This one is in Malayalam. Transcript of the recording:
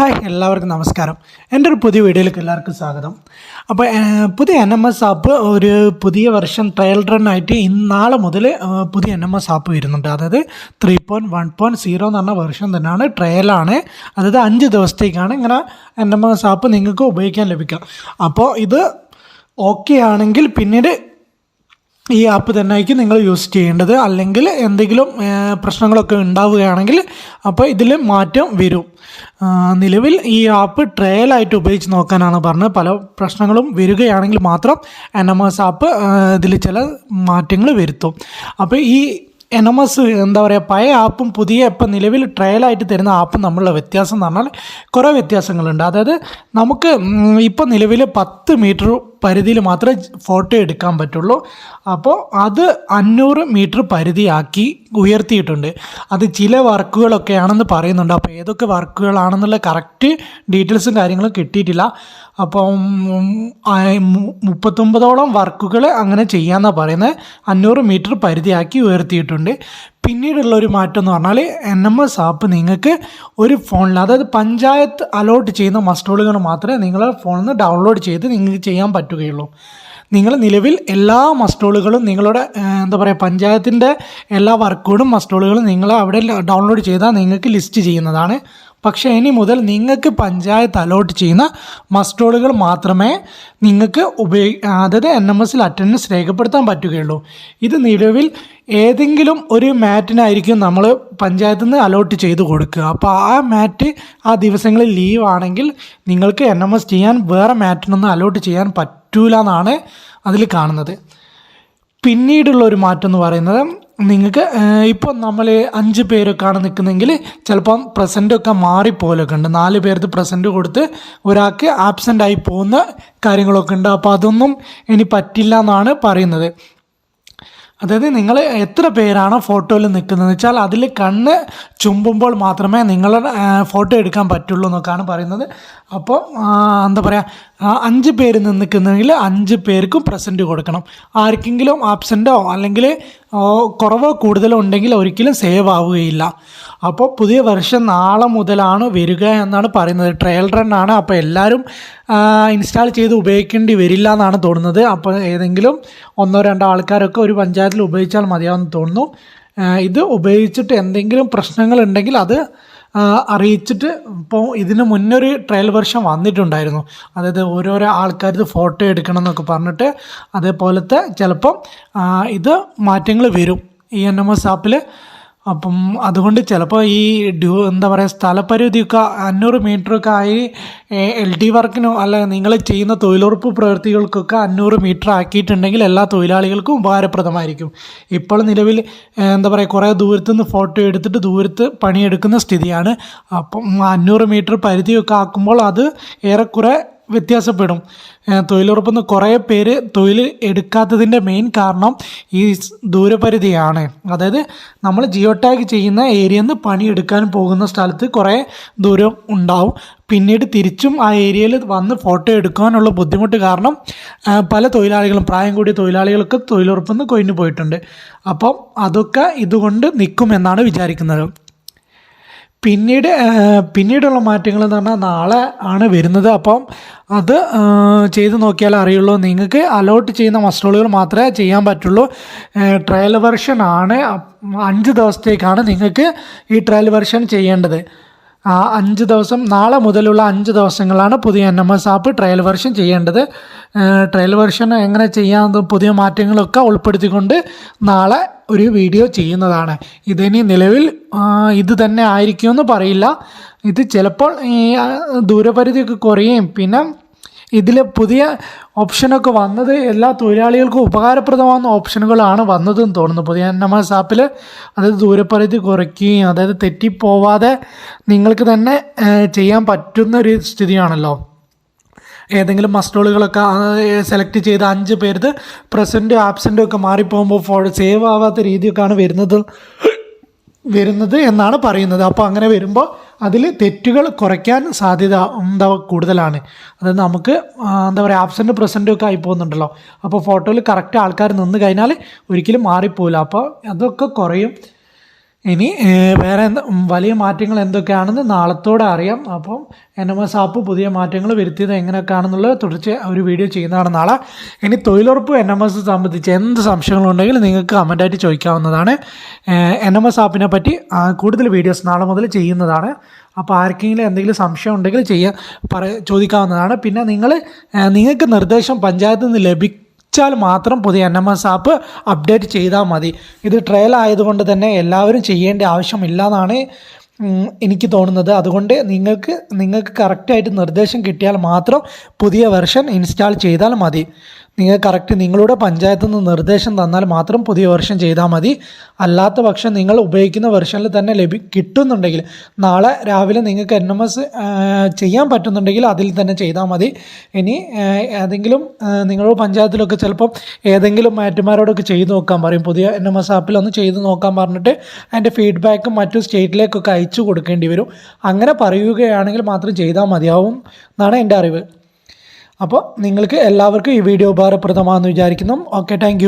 ഹായ് എല്ലാവർക്കും നമസ്കാരം. എന്റെ ഒരു പുതിയ വീഡിയോയിലേക്ക് എല്ലാവർക്കും സ്വാഗതം. അപ്പോൾ പുതിയ എൻ എം എസ് ആപ്പ് ഒരു പുതിയ വെർഷൻ ട്രയൽ റൺ ആയിട്ട് ഇന്ന് നാളെ മുതൽ പുതിയ എൻ എം എസ് ആപ്പ് വരുന്നുണ്ട്. അതായത് three point one point zero എന്ന് പറഞ്ഞ വെർഷൻ തന്നെയാണ് ട്രയലാണ് അതായത് അഞ്ച് ദിവസത്തേക്കാണ് ഇങ്ങനെ എൻ എം എസ് ആപ്പ് നിങ്ങൾക്ക് ഉപയോഗിക്കാൻ ലഭിക്കുക. അപ്പോൾ ഇത് ഓക്കെ ആണെങ്കിൽ പിന്നീട് ഈ ആപ്പ് തന്നെ ആയിരിക്കും നിങ്ങൾ യൂസ് ചെയ്യേണ്ടത്. അല്ലെങ്കിൽ എന്തെങ്കിലും പ്രശ്നങ്ങളൊക്കെ ഉണ്ടാവുകയാണെങ്കിൽ അപ്പോൾ ഇതിൽ മാറ്റം വരും. നിലവിൽ ഈ ആപ്പ് ട്രയലായിട്ട് ഉപയോഗിച്ച് നോക്കാനാണ് പറഞ്ഞത്. പല പ്രശ്നങ്ങളും വരികയാണെങ്കിൽ മാത്രം എൻ എം എസ് ആപ്പ് ഇതിൽ ചില മാറ്റങ്ങൾ വരുത്തും. അപ്പോൾ ഈ എൻ എം എസ് എന്താ പറയുക പഴയ ആപ്പും പുതിയ ഇപ്പം നിലവിൽ ട്രയലായിട്ട് തരുന്ന ആപ്പും തമ്മിലുള്ള വ്യത്യാസം എന്ന് പറഞ്ഞാൽ കുറേ വ്യത്യാസങ്ങളുണ്ട്. അതായത് നമുക്ക് ഇപ്പം നിലവിൽ പത്ത് മീറ്റർ പരിധിയിൽ മാത്രമേ ഫോട്ടോ എടുക്കാൻ പറ്റുള്ളൂ. അപ്പോൾ അത് അഞ്ഞൂറ് മീറ്റർ പരിധിയാക്കി ഉയർത്തിയിട്ടുണ്ട്. അത് ചില വർക്കുകളൊക്കെ ആണെന്ന് പറയുന്നുണ്ട്. അപ്പോൾ ഏതൊക്കെ വർക്കുകളാണെന്നുള്ള കറക്റ്റ് ഡീറ്റെയിൽസും കാര്യങ്ങളും കിട്ടിയിട്ടില്ല. അപ്പം മുപ്പത്തൊമ്പതോളം വർക്കുകൾ അങ്ങനെ ചെയ്യാമെന്നാണ് പറയുന്നത്. അഞ്ഞൂറ് മീറ്റർ പരിധിയാക്കി ഉയർത്തിയിട്ടുണ്ട്. പിന്നീടുള്ള ഒരു മാറ്റം എന്ന് പറഞ്ഞാൽ എൻ എം എസ് ആപ്പ് നിങ്ങൾക്ക് ഒരു ഫോണിൽ അതായത് പഞ്ചായത്ത് അലോട്ട് ചെയ്യുന്ന മസ്റ്റോളുകൾ മാത്രമേ നിങ്ങളുടെ ഫോണിൽ നിന്ന് ഡൗൺലോഡ് ചെയ്ത് നിങ്ങൾക്ക് ചെയ്യാൻ പറ്റുകയുള്ളൂ. നിങ്ങൾ നിലവിൽ എല്ലാ മസ്റ്റോളുകളും നിങ്ങളുടെ എന്താ പറയുക പഞ്ചായത്തിന്റെ എല്ലാ വർക്കുകളും മസ്റ്റോളുകളും നിങ്ങൾ അവിടെ ഡൗൺലോഡ് ചെയ്താൽ നിങ്ങൾക്ക് ലിസ്റ്റ് ചെയ്യുന്നതാണ്. പക്ഷേ ഇനി മുതൽ നിങ്ങൾക്ക് പഞ്ചായത്ത് അലോട്ട് ചെയ്യുന്ന മസ്റ്റോളുകൾ മാത്രമേ നിങ്ങൾക്ക് ഉപയോഗി അതായത് എൻ എം എസിൽ അറ്റൻഡൻസ് രേഖപ്പെടുത്താൻ പറ്റുകയുള്ളൂ. ഇത് നിലവിൽ ഏതെങ്കിലും ഒരു മാറ്റിനായിരിക്കും നമ്മൾ പഞ്ചായത്തിൽ നിന്ന് അലോട്ട് ചെയ്ത് കൊടുക്കുക. അപ്പോൾ ആ മാറ്റ് ആ ദിവസങ്ങളിൽ ലീവ് ആണെങ്കിൽ നിങ്ങൾക്ക് എൻ എം എസ് ചെയ്യാൻ വേറെ മാറ്റിനൊന്നും അലോട്ട് ചെയ്യാൻ പറ്റൂല എന്നാണ് അതിൽ കാണുന്നത്. പിന്നീടുള്ള ഒരു മാറ്റം എന്ന് പറയുന്നത് നിങ്ങൾക്ക് ഇപ്പോൾ നമ്മൾ അഞ്ച് പേരൊക്കെയാണ് നിൽക്കുന്നതെങ്കിൽ ചിലപ്പം പ്രസന്റൊക്കെ മാറിപ്പോലൊക്കെ ഉണ്ട് നാല് പേർക്ക് പ്രസന്റ് കൊടുത്ത് ഒരാൾക്ക് ആബ്സെന്റ് ആയി പോകുന്ന കാര്യങ്ങളൊക്കെ ഉണ്ട്. അപ്പോൾ അതൊന്നും ഇനി പറ്റില്ല എന്നാണ് പറയുന്നത്. അതായത് നിങ്ങൾ എത്ര പേരാണ് ഫോട്ടോയിൽ നിൽക്കുന്നത് വെച്ചാൽ അതിൽ കണ്ണ് ചുമ്പുമ്പോൾ മാത്രമേ നിങ്ങളുടെ ഫോട്ടോ എടുക്കാൻ പറ്റുള്ളൂ എന്നൊക്കെയാണ് പറയുന്നത്. അപ്പോൾ എന്താ പറയുക അഞ്ച് പേര് നിൽക്കുന്നെങ്കിൽ അഞ്ച് പേർക്കും പ്രസന്റ് കൊടുക്കണം. ആർക്കെങ്കിലും ആബ്സെന്റോ അല്ലെങ്കിൽ കുറവോ കൂടുതലോ ഉണ്ടെങ്കിൽ ഒരിക്കലും സേവ് ആവുകയില്ല. അപ്പോൾ പുതിയ വർഷം നാളെ മുതലാണ് വരിക എന്നാണ് പറയുന്നത്. ട്രയൽ റൺ ആണ്. അപ്പോൾ എല്ലാവരും ഇൻസ്റ്റാൾ ചെയ്ത് ഉപയോഗിക്കേണ്ടി വരില്ല എന്നാണ് തോന്നുന്നത്. അപ്പോൾ ഏതെങ്കിലും ഒന്നോ രണ്ടോ ആൾക്കാരൊക്കെ ഒരു പഞ്ചായത്തിൽ ഉപയോഗിച്ചാൽ മതിയാവുമെന്ന് തോന്നുന്നു. ഇത് ഉപയോഗിച്ചിട്ട് എന്തെങ്കിലും പ്രശ്നങ്ങൾ ഉണ്ടെങ്കിൽ അത് അറിയിച്ചിട്ട് ഇപ്പോൾ ഇതിന് മുന്നേ ഒരു ട്രയൽ വെർഷൻ വന്നിട്ടുണ്ടായിരുന്നു. അതായത് ഓരോരോ ആൾക്കാർ ഇത് ഫോട്ടോ എടുക്കണം എന്നൊക്കെ പറഞ്ഞിട്ട് അതേപോലത്തെ ചിലപ്പം ഇത് മാറ്റങ്ങൾ വരും. ഈ എൻ എം എസ് ആപ്പിൽ അപ്പം അതുകൊണ്ട് ചിലപ്പോൾ ഈ ഡ്യൂ എന്താ പറയുക സ്ഥലപരിധിയൊക്കെ അഞ്ഞൂറ് മീറ്ററൊക്കെ ആയി എൽ ഡി വർക്കിനോ അല്ല നിങ്ങൾ ചെയ്യുന്ന തൊഴിലുറപ്പ് പ്രവൃത്തികൾക്കൊക്കെ അഞ്ഞൂറ് മീറ്റർ ആക്കിയിട്ടുണ്ടെങ്കിൽ എല്ലാ തൊഴിലാളികൾക്കും ഉപകാരപ്രദമായിരിക്കും. ഇപ്പോൾ നിലവിൽ എന്താ പറയുക കുറേ ദൂരത്തു നിന്ന് ഫോട്ടോ എടുത്തിട്ട് ദൂരത്ത് പണിയെടുക്കുന്ന സ്ഥിതിയാണ്. അപ്പം അഞ്ഞൂറ് മീറ്റർ പരിധിയൊക്കെ ആക്കുമ്പോൾ അത് ഏറെക്കുറെ വ്യത്യാസപ്പെടും. തൊഴിലുറപ്പിൽ നിന്ന് കുറേ പേര് തൊഴിൽ എടുക്കാത്തതിന്റെ മെയിൻ കാരണം ഈ ദൂരപരിധിയാണ്. അതായത് നമ്മൾ ജിയോ ടാഗ് ചെയ്യുന്ന ഏരിയയിൽ നിന്ന് പണിയെടുക്കാൻ പോകുന്ന സ്ഥലത്ത് കുറേ ദൂരം ഉണ്ടാവും. പിന്നീട് തിരിച്ചും ആ ഏരിയയിൽ വന്ന് ഫോട്ടോ എടുക്കാനുള്ള ബുദ്ധിമുട്ട് കാരണം പല തൊഴിലാളികളും പ്രായം കൂടിയ തൊഴിലാളികൾക്ക് തൊഴിലുറപ്പിൽ നിന്ന് കൊഴിഞ്ഞു പോയിട്ടുണ്ട്. അപ്പം അതൊക്കെ ഇതുകൊണ്ട് നിൽക്കുമെന്നാണ് വിചാരിക്കുന്നത്. പിന്നീട് പിന്നീടുള്ള മാറ്റങ്ങൾ എന്ന് പറഞ്ഞാൽ നാളെ ആണ് വരുന്നത്. അപ്പം അത് ചെയ്ത് നോക്കിയാൽ അറിയുള്ളൂ. നിങ്ങൾക്ക് അലോട്ട് ചെയ്യുന്ന മസ്റ്റോളുകൾ മാത്രമേ ചെയ്യാൻ പറ്റുള്ളൂ. ട്രയൽ വെർഷൻ ആണ്. അഞ്ച് ദിവസത്തേക്കാണ് നിങ്ങൾക്ക് ഈ ട്രയൽ വെർഷൻ ചെയ്യേണ്ടത്. അഞ്ച് ദിവസം നാളെ മുതലുള്ള അഞ്ച് ദിവസങ്ങളാണ് പുതിയ N M S app trial version ചെയ്യേണ്ടത്. ട്രയൽ വെർഷൻ എങ്ങനെ ചെയ്യാമെന്ന് പുതിയ മാറ്റങ്ങളൊക്കെ ഉൾപ്പെടുത്തിക്കൊണ്ട് നാളെ ഒരു വീഡിയോ ചെയ്യുന്നതാണ്. ഇതിനി നിലവിൽ ഇത് തന്നെ ആയിരിക്കുമെന്ന് പറയില്ല. ഇത് ചിലപ്പോൾ ഈ ആ, ദൂരപരിധിയൊക്കെ കുറയുകയും പിന്നെ ഇതിൽ പുതിയ ഓപ്ഷനൊക്കെ വന്നത് എല്ലാ തൊഴിലാളികൾക്കും ഉപകാരപ്രദമാകുന്ന ഓപ്ഷനുകളാണ് വന്നതെന്ന് തോന്നുന്നു. പുതിയ എസ് ആപ്പിൽ അതായത് ദൂരപരിധി കുറയ്ക്കുകയും അതായത് തെറ്റിപ്പോവാതെ നിങ്ങൾക്ക് തന്നെ ചെയ്യാൻ പറ്റുന്ന ഒരു സ്ഥിതിയാണല്ലോ. ഏതെങ്കിലും മസ്റ്റോളുകളൊക്കെ സെലക്ട് ചെയ്ത് അഞ്ച് പേരുത് പ്രസന്റും ആബ്സെന്റും ഒക്കെ മാറിപ്പോകുമ്പോൾ ഫോ സേവ് ആവാത്ത രീതിയൊക്കെയാണ് വരുന്നത്. വരുന്നത് എന്നാണ് പറയുന്നത്. അപ്പോൾ അങ്ങനെ വരുമ്പോൾ അതിൽ തെറ്റുകൾ കുറയ്ക്കാൻ സാധ്യത എന്താ കൂടുതലാണ്? അതായത് നമുക്ക് എന്താ പറയുക ആബ്സെന്റ് പ്രസന്റും ഒക്കെ ആയി പോകുന്നുണ്ടല്ലോ. അപ്പോൾ ഫോട്ടോയിൽ കറക്റ്റ് ആൾക്കാർ നിന്ന് കഴിഞ്ഞാൽ ഒരിക്കലും മാറിപ്പോവില്ല. അപ്പോൾ അതൊക്കെ കുറയും. ഇനി വേറെ വലിയ മാറ്റങ്ങൾ എന്തൊക്കെയാണെന്ന് നാളത്തോടെ അറിയാം. അപ്പം എൻ എം എസ് ആപ്പ് പുതിയ മാറ്റങ്ങൾ വരുത്തിയത് എങ്ങനെയൊക്കെയാണെന്നുള്ളത് തുടർച്ച ഒരു വീഡിയോ ചെയ്യുന്നതാണ് നാളെ. ഇനി തൊഴിലുറപ്പ് എൻ എം എസ് സംബന്ധിച്ച് എന്ത് സംശയങ്ങളുണ്ടെങ്കിലും നിങ്ങൾക്ക് കമന്റായിട്ട് ചോദിക്കാവുന്നതാണ്. എൻ എം എസ് ആപ്പിനെ പറ്റി കൂടുതൽ വീഡിയോസ് നാളെ മുതൽ ചെയ്യുന്നതാണ്. അപ്പോൾ ആർക്കെങ്കിലും എന്തെങ്കിലും സംശയം ഉണ്ടെങ്കിൽ ചെയ്യാൻ പറ ചോദിക്കാവുന്നതാണ്. പിന്നെ നിങ്ങൾ നിങ്ങൾക്ക് നിർദ്ദേശം പഞ്ചായത്തിൽ നിന്ന് ലഭിക്കും ച്ചാൽ മാത്രം പുതിയ N M S app update ചെയ്താൽ മതി. ഇത് ട്രയൽ ആയതുകൊണ്ട് തന്നെ എല്ലാവരും ചെയ്യേണ്ട ആവശ്യമില്ല എന്നാണ് എനിക്ക് തോന്നുന്നത്. അതുകൊണ്ട് നിങ്ങൾക്ക് നിങ്ങൾക്ക് കറക്റ്റായിട്ട് നിർദ്ദേശം കിട്ടിയാൽ മാത്രം പുതിയ വെർഷൻ ഇൻസ്റ്റാൾ ചെയ്താൽ മതി. നിങ്ങൾ കറക്റ്റ് നിങ്ങളുടെ പഞ്ചായത്തു നിന്ന് നിർദ്ദേശം തന്നാൽ മാത്രം പുതിയ വെർഷൻ ചെയ്താൽ മതി. അല്ലാത്ത പക്ഷം നിങ്ങൾ ഉപയോഗിക്കുന്ന വെർഷനിൽ തന്നെ ലഭി കിട്ടുന്നുണ്ടെങ്കിൽ നാളെ രാവിലെ നിങ്ങൾക്ക് എൻ എം എസ് ചെയ്യാൻ പറ്റുന്നുണ്ടെങ്കിൽ അതിൽ തന്നെ ചെയ്താൽ മതി. ഇനി ഏതെങ്കിലും നിങ്ങളുടെ പഞ്ചായത്തിലൊക്കെ ചിലപ്പം ഏതെങ്കിലും മാറ്റുമാരോടൊക്കെ ചെയ്ത് നോക്കാൻ പറയും. പുതിയ എൻ എം എസ് ആപ്പിൽ ഒന്ന് ചെയ്ത് നോക്കാൻ പറഞ്ഞിട്ട് അതിന്റെ ഫീഡ്ബാക്കും മറ്റു സ്റ്റേറ്റിലേക്കൊക്കെ അയച്ചു കൊടുക്കേണ്ടി വരും. അങ്ങനെ പറയുകയാണെങ്കിൽ മാത്രം ചെയ്താൽ മതിയാവും എന്നാണ് എന്റെ അറിവ്. അപ്പോൾ നിങ്ങൾക്ക് എല്ലാവർക്കും ഈ വീഡിയോ ഉപകാരപ്രദമാണെന്ന് വിചാരിക്കുന്നു. Okay thank